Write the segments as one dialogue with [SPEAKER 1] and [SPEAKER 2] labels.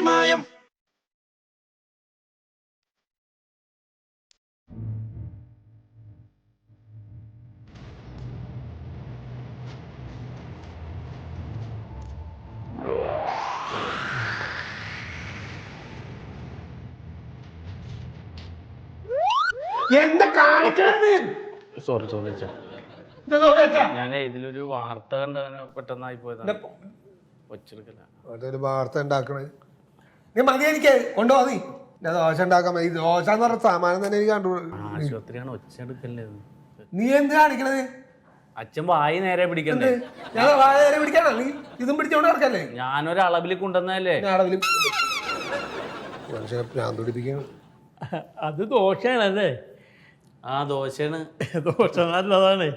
[SPEAKER 1] പാറിമായം
[SPEAKER 2] എന്താ കാണിക്കണത്?
[SPEAKER 3] Sorry sorry ഞാൻ ഇതിലൊരു വാർത്ത കണ്ടങ്ങനെ പെട്ടെന്നായി പോയതാണ്. ഒച്ചെടുക്കല
[SPEAKER 2] വാർത്ത ഉണ്ടാക്കണേ. നീ മതി എനിക്ക് കൊണ്ടുപോകാ നീ ഞാൻ ദോശ ഉണ്ടാക്കാൻ മതി. ഈ ദോശ എന്ന് പറഞ്ഞ സാമാനം തന്നെ എനിക്ക് കണ്ടു.
[SPEAKER 3] ആശുപത്രിയാണ് ഒച്ചെടുക്കല്ലേ ഇത്.
[SPEAKER 2] നീ എന്ത് കാണിക്കണത്
[SPEAKER 3] അച്ഛൻ വായി നേരെ പിടിക്കണ്ടേ?
[SPEAKER 2] ഞാൻ വാഴ പിടിക്കാനാ? നീ ഇതും പിടിച്ചോണ്ട് നടക്കല്ലേ?
[SPEAKER 3] ഞാനൊരു അളവിൽ കൊണ്ടുവന്നല്ലേ
[SPEAKER 2] ഞാൻ അളവിൽ മനുഷ്യനെ ഞാൻ പിടിപ്പിക്കണം
[SPEAKER 4] അത് ദോഷാണല്ലേ
[SPEAKER 3] ആ ദോശയാണ്.
[SPEAKER 4] ദോഷം നല്ലതാണ്.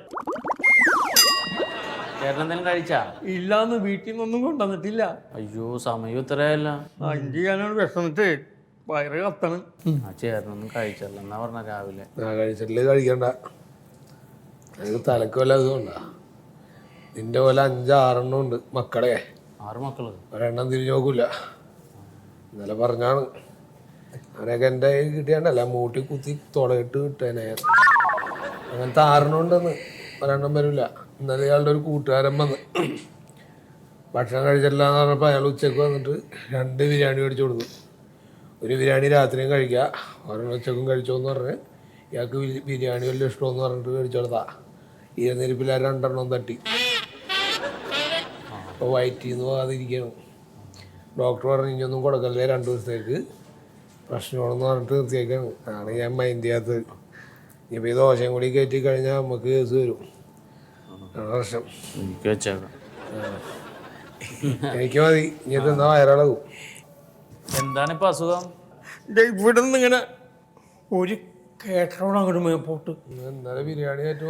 [SPEAKER 3] ചേട്ടൻ എന്തെങ്കിലും കഴിച്ചാ?
[SPEAKER 4] ഇല്ലാന്ന് വീട്ടിൽ നിന്നൊന്നും കൊണ്ടുവന്നിട്ടില്ല.
[SPEAKER 3] അയ്യോ സമയം ഇത്രയല്ല.
[SPEAKER 4] അഞ്ച് ഞാനോട് വിഷമിട്ട് വയറ് കത്തണം.
[SPEAKER 3] ആ ചേട്ടനൊന്നും കഴിച്ചല്ല. എന്നാ പറഞ്ഞ രാവിലെ?
[SPEAKER 2] ഞാൻ കഴിച്ചിട്ടില്ല കഴിക്കണ്ട. എനിക്ക് തലക്ക് വല്ല ഇതുകൊണ്ടാ നിന്റെ പോലെ അഞ്ചാറെണ്ണം ഉണ്ട് മക്കളെ.
[SPEAKER 3] ആറ് മക്കൾ?
[SPEAKER 2] ഒരെണ്ണം തിരിഞ്ഞു നോക്കൂല. ഇന്നലെ പറഞ്ഞാണ്. അവനൊക്കെ എന്റെ കയ്യിൽ കിട്ടിയാണ്ടല്ല മൂട്ടി കുത്തി തുടയിട്ട് കിട്ടേനെ അങ്ങനത്തെ ആറെണ്ണം ഉണ്ടെന്ന്. ഒരെണ്ണം വരില്ല ഇന്നലെ ഇയാളുടെ ഒരു കൂട്ടുകാരൻ വന്ന് ഭക്ഷണം കഴിച്ചിട്ടില്ല എന്ന് പറഞ്ഞപ്പോൾ അയാൾ ഉച്ചയ്ക്ക് വന്നിട്ട് രണ്ട് ബിരിയാണി മേടിച്ചു കൊടുത്തു. ഒരു ബിരിയാണി രാത്രിയും കഴിക്കുക ഒരെണ്ണം ഉച്ചക്കും കഴിച്ചോന്ന് പറഞ്ഞ് ഇയാൾക്ക് ബിരിയാണി വലിയ ഇഷ്ടമെന്ന് പറഞ്ഞിട്ട് മേടിച്ചു കൊടുത്താ. ഈ നെരിപ്പിൽ ആ രണ്ടെണ്ണം തട്ടി. അപ്പോൾ വയറ്റിൽ നിന്ന് പോകാതിരിക്കണം. ഡോക്ടർ പറഞ്ഞു ഇനിയൊന്നും കൊടുക്കല്ലേ രണ്ട് ദിവസത്തേക്ക്. പ്രശ്നമാണെന്ന് പറഞ്ഞിട്ട് നിർത്തിയേക്കാണ്. ആണ് ഞാൻ മൈൻഡ് ചെയ്യാത്തത്. ഇനിയിപ്പോൾ ഈ ദോശയും കൂടി കയറ്റി കഴിഞ്ഞാൽ നമുക്ക് കേസ് വരും. പ്രശ്നം
[SPEAKER 3] എനിക്ക് വെച്ചേക്കാം
[SPEAKER 2] എനിക്ക് മതി. ഇനി എന്താ വയറിളകും?
[SPEAKER 3] എന്താണ് ഇപ്പൊ അസുഖം?
[SPEAKER 4] ദേ ഇവിടെ നിന്ന് ഇങ്ങനെ ഒരു കേട്ടോണം അങ്ങോട്ട് മേപ്പോട്ട്.
[SPEAKER 2] ഇന്നലെ ബിരിയാണി ആയിട്ട്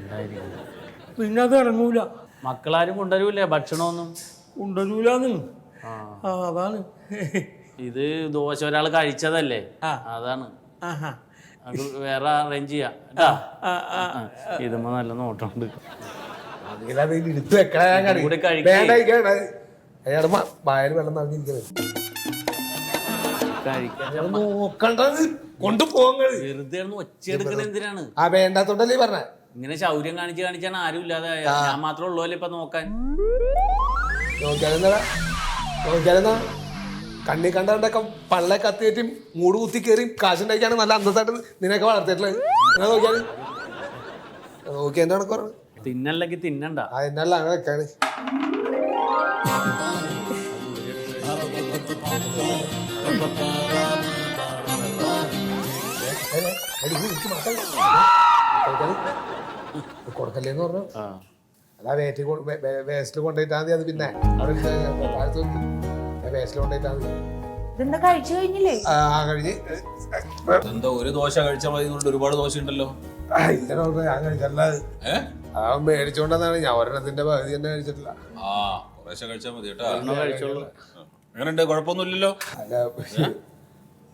[SPEAKER 3] എന്തായിരിക്കും?
[SPEAKER 4] പിന്നെ അത് ഇറങ്ങൂല.
[SPEAKER 3] മക്കളാരും കൊണ്ടുവരൂലേ? ഭക്ഷണമൊന്നും?
[SPEAKER 4] കൊണ്ടുവരൂല അതാണ്.
[SPEAKER 3] ഇത് ദോശ ഒരാൾ കഴിച്ചതല്ലേ. അതാണ്.
[SPEAKER 4] ആഹാ.
[SPEAKER 3] അത് വേറെ അറേഞ്ച് ചെയ്യാം. ഇതുമ്പോ നല്ല നോട്ടുണ്ട്
[SPEAKER 2] അതിൽ അത് എടുത്ത് വെക്കണ ഞാൻ കറി.
[SPEAKER 3] കൂടി കഴിക്ക്.
[SPEAKER 2] വേണ്ട കഴിക്കണ്ട അയാൾ വായൽ വെള്ളം നിറഞ്ഞിരിക്കുന്നത്
[SPEAKER 3] കഴിക്കാൻ
[SPEAKER 2] നോക്കണ്ടത് കൊണ്ടുപോകുന്നത്
[SPEAKER 3] വെറുതെ ഒന്ന് ഒച്ചയെടുക്കണ എന്തിനാണ്?
[SPEAKER 2] ആ വേണ്ടാത്തോണ്ടല്ലേ പറഞ്ഞ?
[SPEAKER 3] ഇങ്ങനെ ശൗര്യം കാണിച്ച് കാണിച്ചാണ് ആരും ഇല്ലാതെ ഞാൻ മാത്രമേ ഉള്ളൂല്ലേ ഇപ്പൊ നോക്കാൻ?
[SPEAKER 2] നോക്കിയാലെന്താ? നോക്കിയാലെന്താ? കണ്ണി കണ്ടൊക്കെ പള്ള കത്തിയേറ്റും മൂട് കുത്തി കയറി കാശുണ്ടാക്കിയാണ് നല്ല അന്തസ്സായിട്ട് നിനക്ക് വളർത്തിയിട്ടുള്ളത് ഞാൻ നോക്കിയാൽ നോക്കി എന്താണ് കണക്ക് പറഞ്ഞു
[SPEAKER 3] തിന്നല്ലെങ്കിൽ തിന്നണ്ട.
[SPEAKER 2] ആ എന്നല്ല അങ്ങനെ വെക്കാണ്. കൊടുക്കല്ലേന്ന് പറഞ്ഞു. അതാ വേറ്റ് വേസ്റ്റിൽ കൊണ്ടുപോയിട്ടാ മതി അത് പിന്നെ. വേസ്റ്റിൽ
[SPEAKER 5] ഇതെന്താ കഴിച്ചു കഴിഞ്ഞില്ലേ?
[SPEAKER 2] ആ ആ, കഴിഞ്ഞ്
[SPEAKER 6] എന്താ ഒരു ദോശ കഴിച്ചാൽ മതി എന്നുകൊണ്ട് ഒരുപാട് ദോശ ഉണ്ടല്ലോ
[SPEAKER 2] ആ, ഇല്ല ഞാൻ കഴിച്ചിട്ടില്ല.
[SPEAKER 6] ഏ?
[SPEAKER 2] ആ മേടിച്ചോണ്ടെന്നാണ്. ഞാൻ ഒരെണ്ണത്തിന്റെ പകുതി തന്നെ കഴിച്ചിട്ടില്ല.
[SPEAKER 6] ആ കുറേശ്ശെ കഴിച്ചാൽ മതി കേട്ടാ.
[SPEAKER 3] ഒരെണ്ണം കഴിച്ചോളൂ.
[SPEAKER 6] എങ്ങനെയുണ്ട്? കുഴപ്പമൊന്നുമില്ലല്ലോ?
[SPEAKER 2] അല്ല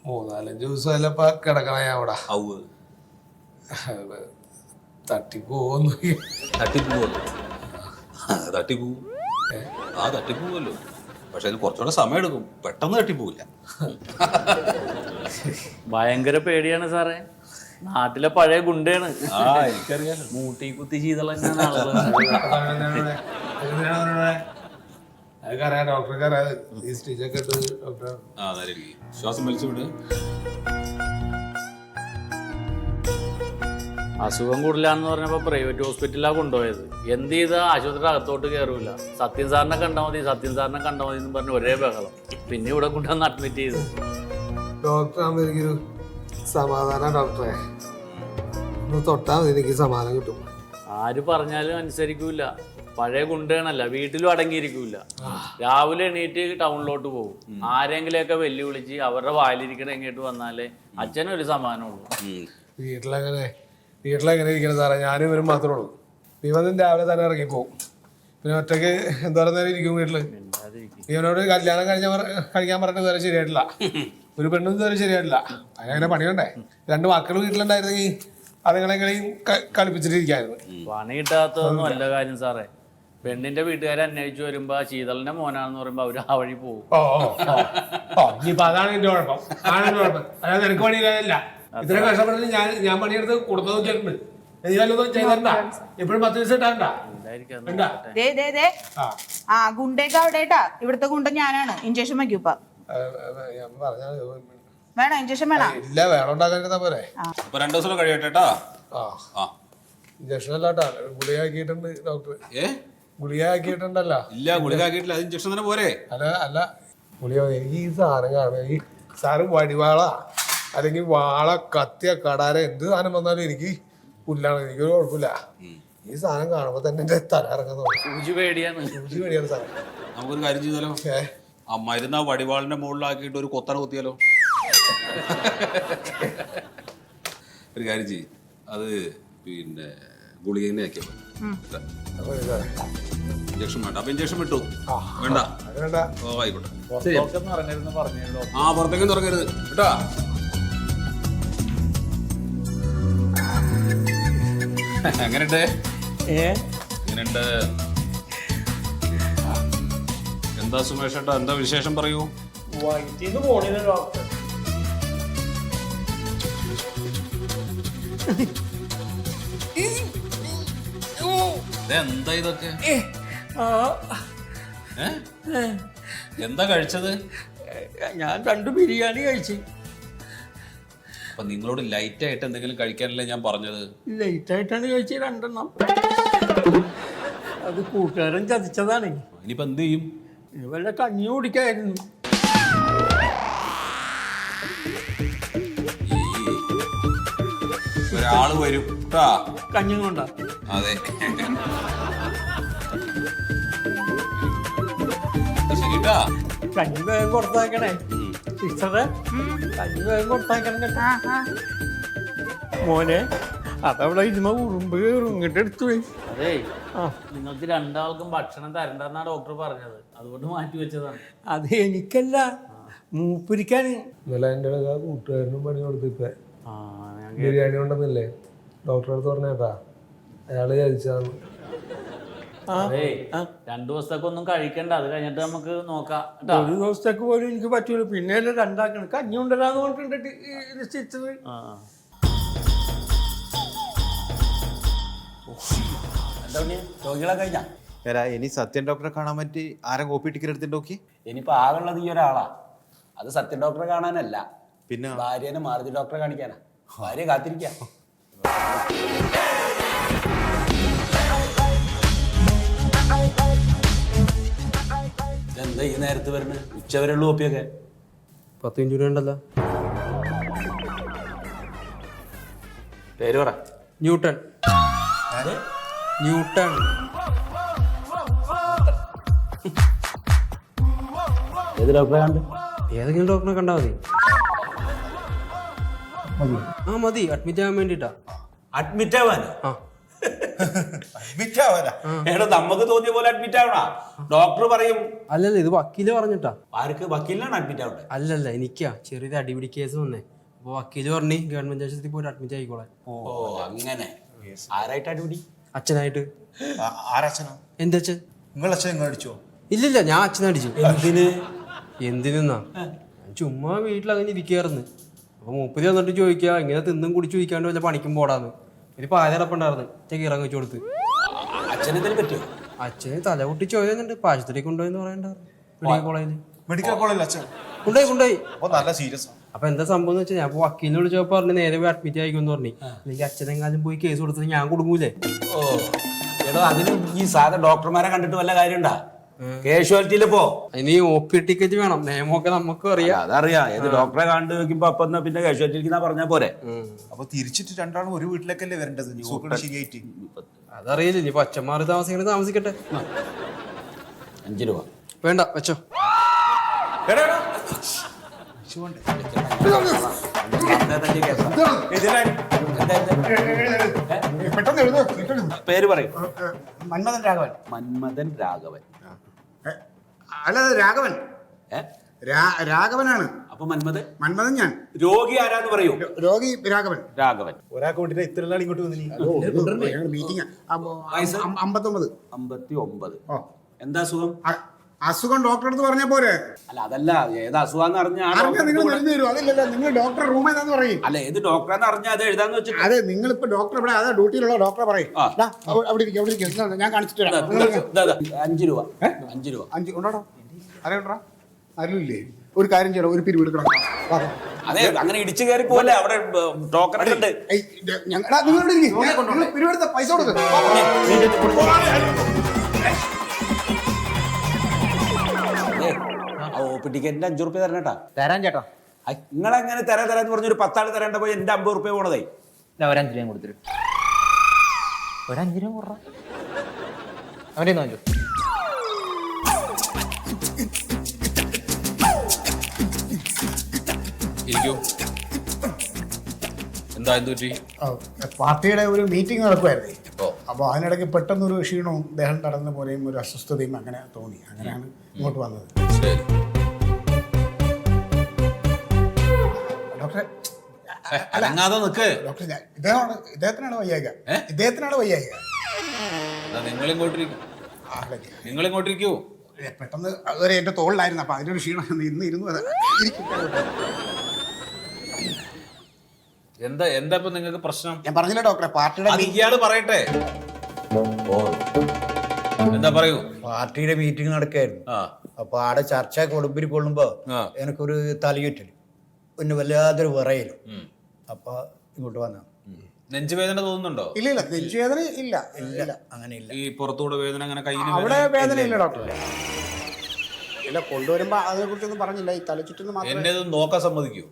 [SPEAKER 2] മൂന്നാലഞ്ച് ദിവസം അല്ല ഇപ്പൊ കിടക്കണ ഞാൻ അവിടെ
[SPEAKER 6] ഔവ്
[SPEAKER 2] തട്ടിപ്പോന്നു
[SPEAKER 6] തട്ടിപ്പോവല്ലോ തട്ടിപ്പോവും? ആ തട്ടിപ്പോവല്ലോ. പക്ഷെ അതിന് കുറച്ചുകൂടെ സമയം എടുക്കും പെട്ടെന്ന് തട്ടിപ്പോവില്ല.
[SPEAKER 3] ഭയങ്കര പേടിയാണ് സാറേ. നാട്ടിലെ പഴയ ഗുണ്ടയാണ്.
[SPEAKER 6] ആ എനിക്കറിയാലോ.
[SPEAKER 3] മൂട്ടി കുത്തി
[SPEAKER 2] അതൊക്കെ ഡോക്ടർക്ക് അറിയാം ഈ സ്റ്റിച്ചൊക്കെ ഇട്ട് ഡോക്ടർ
[SPEAKER 6] ആ അതായത് ശ്വാസം വലിച്ചു വിട്
[SPEAKER 3] അസുഖം കൂടില്ലാന്ന് പറഞ്ഞപ്പോൾ പ്രൈവറ്റ് ഹോസ്പിറ്റലിലാണ് കൊണ്ടുപോയത്. എന്ത് ചെയ്ത? ആശുപത്രിയുടെ അകത്തോട്ട് കയറൂല സത്യൻ സാറിനെ കണ്ടാൽ മതി സത്യൻ സാറിനെ കണ്ടാൽ മതി എന്ന് പറഞ്ഞ് ഒരേ ബഹളം. പിന്നെ ഇവിടെ കൊണ്ടുവന്ന് അഡ്മിറ്റ് ചെയ്തു.
[SPEAKER 2] ഡോക്ടർ ആകുമ്പോൾ സമാധാനം ഡോക്ടറെ. ഒന്ന് തൊട്ടാൽ മതി എനിക്ക് സമാധാനം കിട്ടും.
[SPEAKER 3] ആര് പറഞ്ഞാലും അനുസരിക്കൂല. പഴയ ഗുണ്ടയാണല്ല വീട്ടിലും അടങ്ങിയിരിക്കൂല. രാവിലെ എണീറ്റ് ടൗണിലോട്ട് പോകും. ആരെങ്കിലെയൊക്കെ വെല്ലുവിളിച്ച് അവരുടെ വായിലിരിക്കണ എങ്ങോട്ട് വന്നാലേ അച്ഛനൊരു സമാനമുള്ളൂ
[SPEAKER 6] വീട്ടിലങ്ങനെ
[SPEAKER 2] വീട്ടിലെങ്ങനെ വീട്ടിലെങ്ങനെ ഇരിക്കണം സാറേ? ഞാനും ഇവരും മാത്രമേ ഉള്ളൂ. ഇവനും രാവിലെ തന്നെ ഇറങ്ങിപ്പോവും പിന്നെ ഒറ്റയ്ക്ക് എന്തോരം നേരം ഇരിക്കും വീട്ടിൽ. ഇവനോട് കല്യാണം കഴിഞ്ഞ കഴിക്കാൻ പറഞ്ഞിട്ട് ഇതുവരെ ശരിയായിട്ടില്ല. ഒരു പെണ്ണും ഇതുവരെ ശരിയായിട്ടില്ല. അതിനങ്ങനെ പണിയുണ്ടേ? രണ്ട് മക്കൾ വീട്ടിലുണ്ടായിരുന്നെങ്കിൽ അതുങ്ങളെങ്ങനെയും കളിപ്പിച്ചിട്ടിരിക്കായിരുന്നു.
[SPEAKER 3] പണി കിട്ടാത്തതൊന്നും അല്ല കാര്യം സാറേ. പെണ്ണിന്റെ വീട്ടുകാരെ അന്വേഷിച്ചു വരുമ്പോ ശീതളിന്റെ മോനാണെന്ന് പറയുമ്പോ അവർ ആ വഴി പോകും
[SPEAKER 2] ഓ ഓ ഓ. ഓ. ഇനിയിപ്പോ അതാണ് എന്റെ കുഴപ്പം. അതാണ് എന്റെ കുഴപ്പം. അതായത് എനിക്ക് പണിയില്ല ഇത്രയും കഷ്ടപ്പെട്ടിട്ട് ഞാൻ ഞാൻ പണിയെടുത്ത് കൊടുത്തതും നോക്കിയിട്ടുണ്ട് നീ എപ്പോഴും ചെയ്തിട്ടുണ്ടാ? പത്ത് ദിവസം ഇട്ടാണ്ടാ
[SPEAKER 5] ദേ ദേ ദേ.
[SPEAKER 2] ആ.
[SPEAKER 5] ആ ഗുണ്ടയൊക്കെ അവിടെ ഇട്ടാ. ഇവിടുത്തെ ഗുണ്ട ഞാനാണ്. ഇഞ്ചക്ഷൻ വയ്ക്കൂപ്പ
[SPEAKER 2] ഞാൻ
[SPEAKER 5] വേണോ? ഇഞ്ചക്ഷൻ വേണം?
[SPEAKER 2] ഇല്ല വേറെ ഉണ്ടാക്കാനിരുന്നാ പോരെ.
[SPEAKER 6] അപ്പൊ രണ്ടു ദിവസം കഴിയട്ടെ കേട്ടാ.
[SPEAKER 2] ആ.
[SPEAKER 6] ആ.
[SPEAKER 2] ഇഞ്ചക്ഷൻ അല്ലാട്ടാ ഗുളിക ആക്കിയിട്ടുണ്ട് ഡോക്ടർ.
[SPEAKER 6] ഏ?
[SPEAKER 2] ഗുളിക ആക്കിയിട്ടുണ്ടല്ലോ
[SPEAKER 6] ഇല്ല ഗുളിക ആക്കിയിട്ടില്ല അത് ഇഞ്ചക്ഷൻ തന്നെ പോരെ.
[SPEAKER 2] അല്ല അല്ല. ഗുളിക എനിക്ക് ഈ സാധനം കാണുന്നത് ഈ സാറ് വടിവാള. അല്ലെങ്കിൽ വാള കത്തിയ കടാര എന്ത് സാധനം വന്നാലും എനിക്ക് പുല്ലാണ്. എനിക്കൊരു കുഴപ്പമില്ല. ഈ സാധനം കാണുമ്പോ തന്നെ എന്റെ തല ഇറങ്ങുന്നു
[SPEAKER 3] സൂചി പേടിയാണ്.
[SPEAKER 2] സൂചി പേടിയാണ് സാധനം.
[SPEAKER 6] നമുക്കൊരു കാര്യം ചെയ്താലോ?
[SPEAKER 2] ഏ?
[SPEAKER 6] ആ മരുന്ന് ആ വടിവാളിന്റെ മുകളിലാക്കിയിട്ട് ഒരു കൊത്തറ കുത്തിയാലോ? ഒരു കാര്യം ചെയ്യ്. അത് പിന്നെ ഗുളികനെ ആക്കിയാൽ
[SPEAKER 2] അപ്പൊ ഇത്
[SPEAKER 6] ഇഞ്ചക്ഷൻ വേണ്ട. അപ്പൊ ഇഞ്ചക്ഷൻ വിട്ടു. വേണ്ട.
[SPEAKER 2] അത് വേണ്ട.
[SPEAKER 6] ഓ ആയിക്കോട്ടെ. ആ പുറത്തേക്കും തുറക്കരുത് കേട്ടാ?
[SPEAKER 4] ഏ?
[SPEAKER 6] എന്താ സുമേഷ് ഏട്ടാ എന്താ വിശേഷം പറയൂ?
[SPEAKER 4] പോണില്ല ഡോക്ടർ
[SPEAKER 6] എന്താ ഇതൊക്കെ? എന്താ കഴിച്ചത്?
[SPEAKER 4] ഞാൻ രണ്ട് ബിരിയാണി കഴിച്ചു.
[SPEAKER 6] അപ്പൊ നിങ്ങളോട് ലൈറ്റ് ആയിട്ട് എന്തെങ്കിലും കഴിക്കാനല്ലേ ഞാൻ പറഞ്ഞത്?
[SPEAKER 4] ലൈറ്റ് ആയിട്ടാണ് ചോദിച്ചത് രണ്ടെണ്ണം. അത് കൂട്ടുകാരൻ ചതിച്ചതാണ്.
[SPEAKER 6] ഇനിയിപ്പോ എന്ത് ചെയ്യും?
[SPEAKER 4] ഇവരുടെ കഞ്ഞി കുടിക്കായിരുന്നു.
[SPEAKER 6] ഒരാൾ വരും. കേട്ടാ
[SPEAKER 4] കഞ്ഞി കൊണ്ടാ.
[SPEAKER 6] അതെ. ശരിട്ടാ
[SPEAKER 4] കഞ്ഞി വേഗം കൊടുത്താക്കണേ ടീച്ചറെ കൊടുത്താക്കണം കേട്ടോ മോനെ അതവിടെ ഇരുന്ന ഉറുമ്പ് ഇങ്ങോട്ട് എടുത്തു പോയി.
[SPEAKER 3] അതേ
[SPEAKER 4] ആ.
[SPEAKER 3] നിങ്ങൾക്ക് രണ്ടാൾക്കും ഭക്ഷണം തരണ്ടെന്നാ ഡോക്ടർ പറഞ്ഞത്. അതുകൊണ്ട് മാറ്റി വെച്ചതാണ്.
[SPEAKER 4] അത് എനിക്കല്ല മൂപ്പുരിക്കാൻ
[SPEAKER 2] ഇന്നലെ എന്റെ ആ കൂട്ടുകാരനും പണി കൊടുത്തിപ്പോ
[SPEAKER 3] ആ ഞാൻ
[SPEAKER 2] ബിരിയാണി ഉണ്ടെന്നില്ലേ ഡോക്ടറെ അടുത്ത് പറഞ്ഞേട്ടാ. അയാൾ കഴിച്ചാന്ന്
[SPEAKER 4] ആ
[SPEAKER 3] അതേ രണ്ടു ദിവസത്തേക്ക് ഒന്നും കഴിക്കണ്ട. അത് കഴിഞ്ഞിട്ട് നമുക്ക് നോക്കാം. കേട്ടാ
[SPEAKER 4] ഒരു ദിവസത്തേക്ക് പോലും എനിക്ക് പറ്റൂല. പിന്നെ അല്ലേ രണ്ടാക്കണം കഞ്ഞി ഉണ്ടല്ലാന്ന് പറഞ്ഞിട്ടുണ്ട് നിശ്ചയിച്ചത്
[SPEAKER 3] ആ ആ.
[SPEAKER 1] രോഗികളെ കഴിഞ്ഞാ?
[SPEAKER 7] എടാ ഇനി സത്യൻ ഡോക്ടറെ കാണാൻ പറ്റി ആരും കോപ്പി ടിക്കറ്റ് എടുത്തിട്ട് നോക്കി?
[SPEAKER 1] ഇനിയിപ്പോ ആകുള്ളത് ഈ ഒരാളാ. അത് സത്യൻ ഡോക്ടറെ കാണാനല്ല.
[SPEAKER 7] പിന്നെ?
[SPEAKER 1] ഭാര്യനെ മാരുതി ഡോക്ടറെ കാണിക്കാനാ. ഭാര്യ കാത്തിരിക്കാ. എന്താ ഈ നേരത്ത് വരുന്നത് ഉച്ചവരെയുള്ളൂ കോപ്പിയൊക്കെ.
[SPEAKER 8] പത്ത് രൂപ ഉണ്ടല്ലോ
[SPEAKER 1] പേര് പറ.
[SPEAKER 8] ന്യൂട്ടൺ. ന്യൂട്ടൺ.
[SPEAKER 1] ഏത് ഡോക്ടറെ കണ്ട്?
[SPEAKER 8] ഏതെങ്കിലും ഡോക്ടറെ കണ്ടാ മതി. ആ മതി. അഡ്മിറ്റ് ആവാൻ വേണ്ടിട്ടാ.
[SPEAKER 1] അഡ്മിറ്റ് ആവാൻ
[SPEAKER 8] ആ.
[SPEAKER 1] എടാ നമുക്ക് തോന്നിയ പോലെ അഡ്മിറ്റ് ആവണ. ഡോക്ടർ പറയും
[SPEAKER 8] അല്ലല്ല ഇത് വക്കീൽ പറഞ്ഞിട്ടാ.
[SPEAKER 1] ആർക്ക്? വക്കീലിനാണ് അഡ്മിറ്റ് ആവണ്ടേ?
[SPEAKER 8] അല്ലല്ല എനിക്കാ. ചെറിയൊരു അടിപിടി കേസ് വന്നേ. അപ്പോൾ വക്കീൽ പറഞ്ഞു ഗവൺമെന്റ് ആശുപത്രി പോയിട്ട് അഡ്മിറ്റ് ആയിക്കോളെ
[SPEAKER 1] ഓ അങ്ങനെ. ആരായിട്ട് അടിപിടി
[SPEAKER 8] അച്ഛനായിട്ട്.
[SPEAKER 7] ആരച്ഛനാ?
[SPEAKER 8] എന്തച്ഛൻ
[SPEAKER 7] നിങ്ങൾ അച്ഛൻ നിങ്ങൾ അടിച്ചോ?
[SPEAKER 8] ഇല്ലില്ല ഞാൻ അച്ഛനടിച്ചു
[SPEAKER 1] എന്തിന്?
[SPEAKER 8] എന്തിനാ ചുമ്മാ വീട്ടിലങ്ങനെ ഇരിക്കുകയായിരുന്നു അപ്പൊ മൂപ്പര് വന്നിട്ട് ചോദിക്കുക ഇങ്ങനെ തിന്നും കുടിച്ചു ചോദിക്കാണ്ട് വല്ല പണിക്കും പോടാന്ന്. ഒരു പാതടപ്പുണ്ടായിരുന്നു ചെക്ക് ഇറങ്ങി വെച്ചു കൊടുത്ത്.
[SPEAKER 1] അച്ഛനെന്തിനു പറ്റിയോ?
[SPEAKER 8] അച്ഛന് തല പൊട്ടി ചോദിക്കുന്നുണ്ട് ഇപ്പൊ ആശുപത്രി കൊണ്ടുപോയെന്ന് പറയണ്ടായിരുന്നു മെഡിക്കൽ കോളേജിൽ
[SPEAKER 7] മെഡിക്കൽ കോളേജിൽ അച്ഛൻ.
[SPEAKER 8] കൊണ്ടുപോയി കൊണ്ടുപോയി.
[SPEAKER 7] അപ്പൊ നല്ല സീരിയസ്
[SPEAKER 8] അപ്പൊ എന്താ സംഭവം എന്ന് വെച്ചാൽ ഞാൻ വക്കീലിനെ വിളിച്ചപ്പോ പറഞ്ഞു നേരെ പോയി അഡ്മിറ്റ് ആയിക്കുമെന്ന് പറഞ്ഞു. എനിക്ക് അച്ഛനെങ്ങാനും പോയി കേസ് കൊടുത്തിട്ട് ഞാൻ കൊടുക്കൂലേ?
[SPEAKER 1] ഓ. എടോ അതിന് ഈ സാധാ ഡോക്ടർമാരെ കണ്ടിട്ട് വല്ല കാര്യണ്ടാ കാഷ്വാലിറ്റിയിൽ പോ.
[SPEAKER 8] ഇനി ഒ പി ടിക്കറ്റ് വേണം. നിയമമൊക്കെ നമുക്കും അറിയാം.
[SPEAKER 1] അതറിയാം. ഏത് ഡോക്ടറെ കണ്ടു വെക്കുമ്പോ അപ്പൊ എന്നാ പിന്നെ കാഷ്വാലിറ്റിക്ക് പറഞ്ഞാ പോരെ?
[SPEAKER 7] അപ്പൊ തിരിച്ചിട്ട് രണ്ടാളും ഒരു വീട്ടിലേക്കല്ലേ വരേണ്ടത്? ശരിയായിട്ട്.
[SPEAKER 8] അതറിയില്ല. ഇനി അച്ഛന്മാർ താമസിക്കണേ താമസിക്കട്ടെ.
[SPEAKER 1] അഞ്ചു രൂപ.
[SPEAKER 8] വേണ്ട വെച്ചോ?
[SPEAKER 1] പേര് പറയും.
[SPEAKER 9] മന്മഥൻ രാഘവൻ.
[SPEAKER 1] മന്മഥൻ രാഘവൻ.
[SPEAKER 9] അല്ല രാഘവൻ. രാഘവനാണ്.
[SPEAKER 1] അപ്പൊ മന്മത്
[SPEAKER 7] മന്മഥൻ ഞാൻ.
[SPEAKER 1] രോഗി ആരാന്ന് പറയൂ.
[SPEAKER 7] രോഗി രാഘവൻ.
[SPEAKER 1] രാഘവൻ.
[SPEAKER 7] ഒരാൾക്ക് വേണ്ടിട്ട് ഇത്ര നാൾ ഇങ്ങോട്ട് വന്നില്ല? മീറ്റിംഗ്
[SPEAKER 1] അമ്പത്തി ഒമ്പത് എന്താ അസുഖം?
[SPEAKER 7] അ- അസുഖം ഡോക്ടറെ അടുത്ത് പറഞ്ഞ പോരെ?
[SPEAKER 1] അല്ല അതല്ല. ഏത് അസുഖം അറിഞ്ഞ
[SPEAKER 7] അറിഞ്ഞാ നിങ്ങൾ മരുന്ന് തരും അതില്ലല്ലോ. നിങ്ങൾ ഡോക്ടറെ റൂം ഏതാന്ന് പറയും.
[SPEAKER 1] അല്ല ഏത് ഡോക്ടറാന്ന് അറിഞ്ഞാൽ അത് എഴുതാന്ന് വെച്ചിട്ട്
[SPEAKER 7] അതെ നിങ്ങൾ ഇപ്പൊ ഡോക്ടർ ഇവിടെ അതാ ഡ്യൂട്ടിയിലുള്ള ഡോക്ടറെ പറയും.
[SPEAKER 1] ആ.
[SPEAKER 7] ദാ, അവ- അവിടെ ഇരിക്കും അവിടെ ഇരിക്കും. ഇതാ, ഞാൻ കാണിച്ചിട്ട് വരാം നിങ്ങൾ
[SPEAKER 1] അഞ്ച് രൂപ. അഞ്ച് രൂപ.
[SPEAKER 7] അഞ്ച് ഉണ്ടോടാ? അറിയണ്ടാ ആരുമില്ലേ? ഒരു കാര്യം ചെയ്യണം ഒരു പിരിവ് എടുക്കണം. വാ, വാ.
[SPEAKER 1] അതെ അങ്ങനെ ഇടിച്ചു കയറി പോലെ അവിടെ ടോക്കൺ ഉണ്ട്.
[SPEAKER 7] ഏയ്, ഇത് ഞങ്ങ- എടാ, നിങ്ങൾ ഇവിടെ ഇരിക്ക്. ഞാൻ- നിങ്ങൾ പിരിവെടുത്ത പൈസ കൊടുക്ക്. വാ, വാ.
[SPEAKER 1] ടിക്കറ്റിന്റെ അഞ്ചു റുപ്യ തരണട്ടാ
[SPEAKER 9] തരാൻ ചേട്ടാ.
[SPEAKER 1] നിങ്ങളെങ്ങനെ തരാ തരാന്ന് പറഞ്ഞൊരു പത്താൾ തരേണ്ട പോയി എന്റെ അമ്പത് റുപ്യ പോണതേ
[SPEAKER 9] ഒരഞ്ചു രൂപ കൊടുത്തിട്ട്. ഒരഞ്ചു രൂപ കുറ അവന്റെ വാങ്ങിച്ചു.
[SPEAKER 6] ഇരിക്കൂ. എന്താ എന്ത് പറ്റി?
[SPEAKER 7] ആ, പാർട്ടിയുടെ ഒരു മീറ്റിംഗ് നടക്കുമായിരുന്നേ
[SPEAKER 6] ഓ.
[SPEAKER 7] അപ്പോൾ അതിനിടയ്ക്ക് പെട്ടെന്നൊരു ക്ഷീണവും ദേഹം തടഞ്ഞ പോലെയും ഒരു അസ്വസ്ഥതയും അങ്ങനെ തോന്നി. അങ്ങനെയാണ് ഇങ്ങോട്ട് വന്നത്.
[SPEAKER 6] ശരി.
[SPEAKER 7] ഡോക്ടറെ
[SPEAKER 6] അനങ്ങാതെ നിക്ക്.
[SPEAKER 7] ഡോക്ടർ ഞാൻ ഇദ്ദേഹമാണ് ഇദ്ദേഹത്തിനാണ് വയ്യായിക? ഇദ്ദേഹത്തിനാണ് വയ്യായിക.
[SPEAKER 6] നിങ്ങൾ ഇങ്ങോട്ടിരിക്കൂ നിങ്ങൾ ഇങ്ങോട്ടിരിക്കൂ
[SPEAKER 7] പെട്ടെന്ന് അതുവരെ എന്റെ തോളിലായിരുന്നു. അപ്പോൾ അതിനൊരു ക്ഷീണം ഇന്ന് ഇരുന്നു
[SPEAKER 6] എന്താ എന്താ ഇപ്പൊ നിങ്ങൾക്ക് പ്രശ്നം?
[SPEAKER 7] ഞാൻ പറഞ്ഞില്ല ഡോക്ടറെ പാർട്ടിയുടെ
[SPEAKER 6] ഇയാൾ പറയട്ടെ. എന്താ പറയൂ?
[SPEAKER 10] പാർട്ടിയുടെ മീറ്റിംഗ് നടക്കായിരുന്നു. അപ്പൊ ആടെ ചർച്ച കൊടുമ്പിരി കൊള്ളുമ്പോ. എനിക്കൊരു തലയുറ്റൽ. പിന്നെ വല്ലാതൊരു വിറയലും. അപ്പൊ ഇങ്ങോട്ട് വന്ന.
[SPEAKER 6] നെഞ്ചുവേദന തോന്നുന്നുണ്ടോ?
[SPEAKER 7] ഇല്ല ഇല്ല നെഞ്ചുവേദന ഇല്ല. ഇല്ല
[SPEAKER 10] അങ്ങനെ ഇല്ല
[SPEAKER 6] ഈ പുറത്തൂടെ വേദന അങ്ങനെ കയ്യിൽ
[SPEAKER 7] അവിടെ വേദന ഇല്ല ഡോക്ടർ ഇല്ല. കൊണ്ടുവരുമ്പോ അതിനെ കുറിച്ചൊന്നും പറഞ്ഞില്ല. ഈ തലച്ചുറ്റൊന്നും
[SPEAKER 6] എന്നെ നോക്കാൻ സമ്മതിക്കൂ.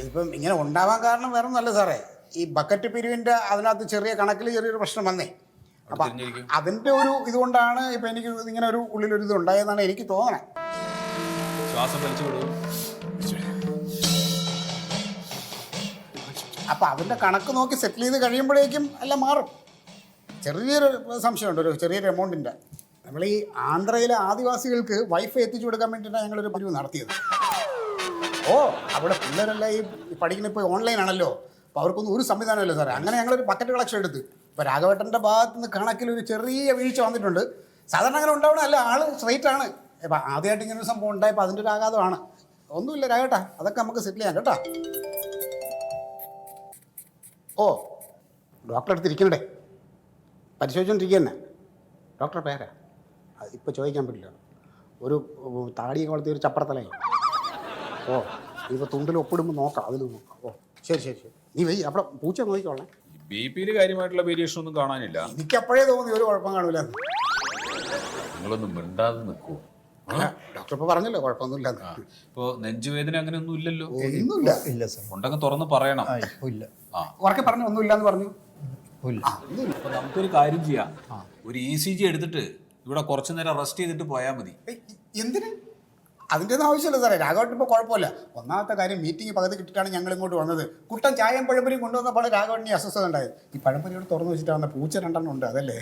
[SPEAKER 7] ഇതിപ്പം ഇങ്ങനെ ഉണ്ടാവാൻ കാരണം വേറെ ഒന്നല്ല സാറേ. ഈ ബക്കറ്റ് പിരിവിന്റെ അതിനകത്ത് ചെറിയ കണക്കിൽ ചെറിയൊരു പ്രശ്നം വന്നേ. അപ്പൊ അതിന്റെ ഒരു ഇതുകൊണ്ടാണ് ഇപ്പൊ എനിക്ക് ഇങ്ങനെ ഒരു ഉള്ളിലൊരു ഇത് ഉണ്ടായതെന്നാണ് എനിക്ക് തോന്നണേ.
[SPEAKER 6] ശ്വാസം വലിച്ചു വിടൂ.
[SPEAKER 7] അപ്പൊ അതിന്റെ കണക്ക് നോക്കി സെറ്റിൽ ചെയ്ത് കഴിയുമ്പോഴേക്കും എല്ലാം മാറും. ചെറിയൊരു സംശയമുണ്ട് ഒരു ചെറിയൊരു എമൗണ്ടിന്റെ നമ്മൾ ഈ ആന്ധ്രയിലെ ആദിവാസികൾക്ക് വൈഫ് എത്തിച്ചു കൊടുക്കാൻ വേണ്ടിയിട്ടാണ് ഞങ്ങളൊരു പതിവ് നടത്തിയത്. ഓ അവിടെ പിള്ളേരെല്ലാം ഈ പഠിക്കുന്ന ഇപ്പോൾ ഓൺലൈൻ ആണല്ലോ. അപ്പോൾ അവർക്കൊന്നും ഒരു സംവിധാനമല്ലോ സാറേ. അങ്ങനെ ഞങ്ങളൊരു പക്കറ്റ് കളക്ഷൻ എടുത്ത് ഇപ്പോൾ രാഘവേട്ടന്റെ ഭാഗത്ത് നിന്ന് കണക്കിൽ ഒരു ചെറിയ വീഴ്ച വന്നിട്ടുണ്ട്. സാധാരണ അങ്ങനെ ഉണ്ടാവണമല്ല ആൾ സ്ട്രൈറ്റ് ആണ്. ഇപ്പം ആദ്യമായിട്ട് ഇങ്ങനെ ഒരു സംഭവം ഉണ്ടായപ്പോൾ അതിന്റെ ഒരു ആഘാതമാണ്. ഒന്നുമില്ല രാഘേട്ടാ അതൊക്കെ നമുക്ക് സെറ്റിൽ ചെയ്യാം കേട്ടോ. ഓ ഡോക്ടറെ അടുത്ത് ഇരിക്കണ്ടേ? പരിശോധിച്ചുകൊണ്ടിരിക്കുന്നേ ഡോക്ടർ പേരാ? ഇപ്പോൾ ചോദിക്കാൻ പറ്റില്ല. ഒരു താടിയൊക്കെ വളർത്തിയ ഒരു ചപ്പറത്തലേ ഓ ഇപ്പോൾ തുണ്ടിൽ ഒപ്പിടുമ്പോൾ നോക്കാം അതിൽ നോക്കാം. ഓ ശരി ശരി ശരി. നീ വൈ അവിടെ പൂച്ച നോക്കിക്കോളേ.
[SPEAKER 6] ബി പിയിൽ കാര്യമായിട്ടുള്ള വേരിയേഷൻ ഒന്നും കാണാനില്ല.
[SPEAKER 7] എനിക്ക് അപ്പോഴേ തോന്നി ഒരു കുഴപ്പം കാണൂല
[SPEAKER 6] നിങ്ങളൊന്നും മിണ്ടാതെ നിൽക്കൂ.
[SPEAKER 7] ഡോക്ടർ ഇപ്പൊ പറഞ്ഞല്ലോ കുഴപ്പമൊന്നുമില്ല
[SPEAKER 6] ഇപ്പോ നെഞ്ചുവേദന അങ്ങനെ ഒന്നും ഇല്ലല്ലോ
[SPEAKER 7] ഒന്നുമില്ല
[SPEAKER 10] ഇല്ല സാർ.
[SPEAKER 6] ഉണ്ടെങ്കിൽ തുറന്ന് പറയണം.
[SPEAKER 10] ഇപ്പൊ ഇല്ല.
[SPEAKER 6] ആ.
[SPEAKER 7] ഉറക്കെ പറഞ്ഞു ഒന്നുമില്ല എന്ന് പറഞ്ഞു.
[SPEAKER 6] അപ്പൊ നമുക്കൊരു കാര്യം ചെയ്യാം. ഒരു ഇ സി ജി എടുത്തിട്ട് ഇവിടെ കുറച്ചു നേരം റെസ്റ്റ് ചെയ്തിട്ട് പോയാൽ മതി.
[SPEAKER 7] എന്തിന്? അതിന്റെ ഒന്നും ആവശ്യമില്ല സാറേ. രാഘവട്ട് ഇപ്പോൾ കുഴപ്പമില്ല. ഒന്നാമത്തെ കാര്യം മീറ്റിംഗ് പകുതി കിട്ടിയിട്ടാണ് ഞങ്ങൾ ഇങ്ങോട്ട് വന്നത്. കുട്ടൻ ചായയും പഴംപൊരിയും കൊണ്ടുവന്നപ്പോൾ രാഘവട്ടിന് അസ്വസ്ഥത ഉണ്ടായത്. ഈ പഴംപൊരിയോട് തുറന്നു വെച്ചിട്ട് വന്ന പൂച്ച രണ്ടെണ്ണം ഉണ്ട് അതല്ലേ?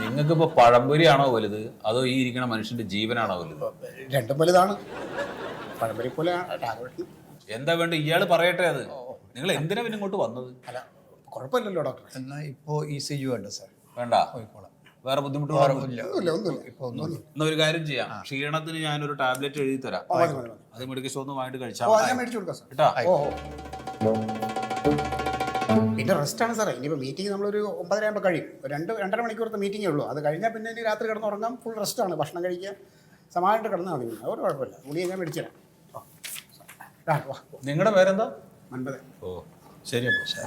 [SPEAKER 6] നിങ്ങൾക്ക് ഇപ്പൊ പഴംപൊരിയാണോ വലുത്? അതോ ഈ ഇരിക്കുന്ന മനുഷ്യന്റെ ജീവനാണോ വലുത്?
[SPEAKER 7] രണ്ടും വലുതാണ്. പഴംപൊരി പോലെ രാഘവട്ടിന്.
[SPEAKER 6] എന്താ വേണ്ട ഇയാൾ പറയട്ടെ അത്. നിങ്ങൾ എന്തിനാ പിന്നെ ഇങ്ങോട്ട് വന്നത്?
[SPEAKER 7] അല്ല കുഴപ്പമില്ലല്ലോ ഡോക്ടർ
[SPEAKER 10] എന്നാ ഇപ്പോ ഇ സി ജി വേണ്ട സാർ.
[SPEAKER 6] വേണ്ട.
[SPEAKER 10] പോയിക്കോളാം.
[SPEAKER 6] വേറെ ബുദ്ധിമുട്ട്
[SPEAKER 10] ഇല്ല
[SPEAKER 7] ഒന്നുമില്ല. ഒന്നുമില്ല
[SPEAKER 10] ഇപ്പൊ ഒന്നും
[SPEAKER 6] എന്നാ ഒരു കാര്യം ചെയ്യാം. ക്ഷീണത്തിന് ഞാനൊരു ടാബ്ലറ്റ് എഴുതി തരാം. അത് മെഡിക്കൽ ഷോ നിന്ന് വാങ്ങിട്ട്
[SPEAKER 7] ഓ
[SPEAKER 6] കഴിച്ചാൽ
[SPEAKER 7] പിന്നെ റെസ്റ്റാണ് സാറേ. ഇനിയിപ്പോൾ മീറ്റിംഗ് നമ്മളൊരു ഒമ്പതര ആകുമ്പോൾ കഴിയും. ഒരു രണ്ട് രണ്ടര മണിക്കൂറത്തെ മീറ്റിംഗേ ഉള്ളൂ. അത് കഴിഞ്ഞാൽ പിന്നെ ഇനി രാത്രി കിടന്നുറങ്ങാം ഫുൾ റെസ്റ്റാണ് ഭക്ഷണം കഴിക്കുക. സമാനമായിട്ട് കിടന്നാൽ മതി. ഒരു കുഴപ്പമില്ല. ഗുളിക ഞാൻ മേടിച്ചു തരാം.
[SPEAKER 6] നിങ്ങളുടെ പേരെന്താ?
[SPEAKER 7] ഒൻപത്.
[SPEAKER 6] ഓ ശരി അപ്പൊ.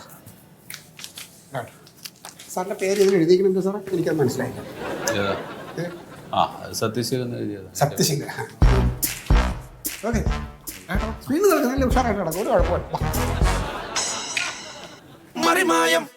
[SPEAKER 7] ആ. സാറിന്റെ പേര് ഇതിൽ എഴുതിയിരിക്കുന്നുണ്ട് സാറേ? എനിക്കത് മനസ്സിലായില്ല.
[SPEAKER 6] ആ അത് സത്യശീലം എന്ന് എഴുതിയതാ.
[SPEAKER 7] സത്യശീല ഓക്കെ. സ്ക്രീൻ നടക്കുന്നല്ലേ ഉഷാറായിട്ട് കിടക്കും ഒരു കുഴപ്പമില്ല. വാ.